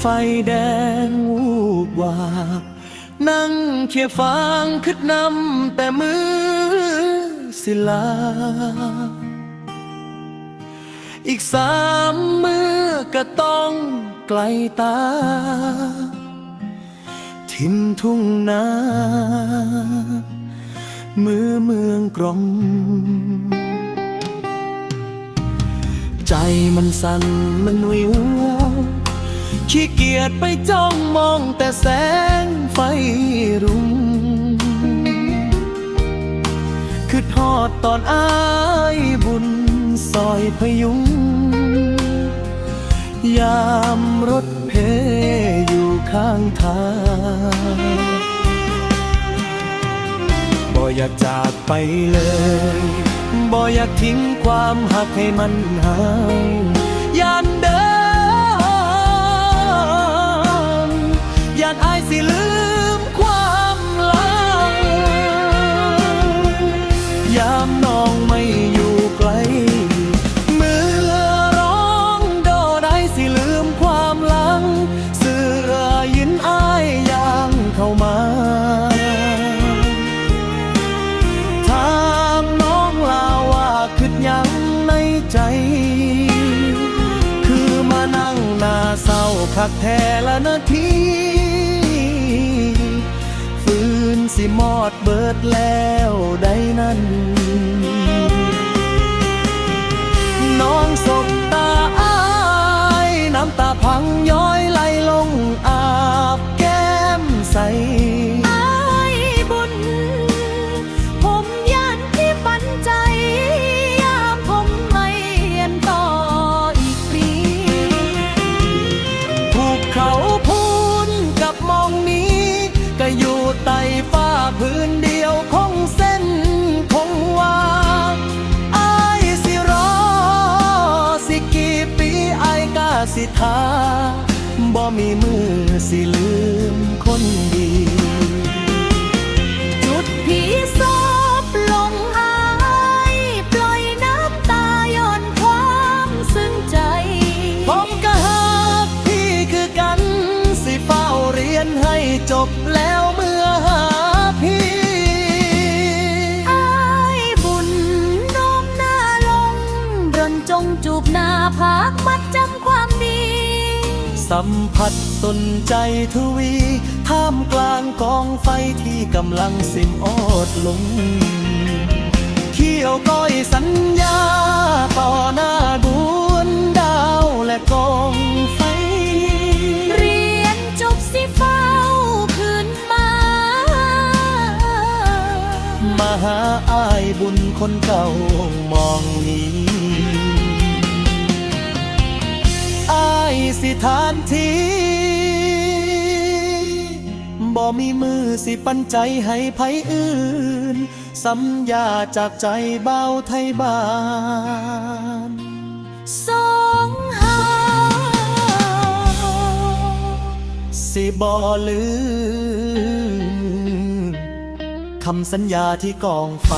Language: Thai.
ไฟแดงวูบวาบนั่งเคียฟังคึดนำแต่มือศิลา อีกสามมือก็ต้องไกลตา ทิมทุ่งนามือเมืองกรมใจมันสั่นมันวิว ขี้เกียจไปจ้องมองแต่แสงไฟรุ้งคือทอดตอนอายบุญซอยพยุง ยามรถเพอยู่ข้างทางบ่อยากจากไปเลยบ่อยากทิ้งความหักให้มันหายยานเดิน พักแท้ละนาทีฟืนสิมอดเบิดแล้วได้นั้น น้องสบตาอาย น้ำตาพังย มีมือสิลืมคนดีจุดผีซบลงอายปล่อยน้ำตาย่อนความซึ้งใจ ผมก็หักพี่คือกัน สิเฝ้าเรียนให้จบแล้วเมื่อหาพี่อายบุญโน้มหน้าลงรนจงจูบหน้าพักมัดจำความดี สัมผัสสนใจทวีท่ามกลางกองไฟที่กำลังสิมโอดลงเขี้ยวก้อยสัญญาต่อหน้าดวงดาวและกองไฟ เรียนจบสิเฝ้าคืนมา มาหาอายบุญคนเก่ามอง ทานทีบ่มีมือสิปันใจให้ไผอื่น สัญญาจากใจเบาไทยบ้านสองหาสิบ่ลืมคำสัญญาที่กองไฟ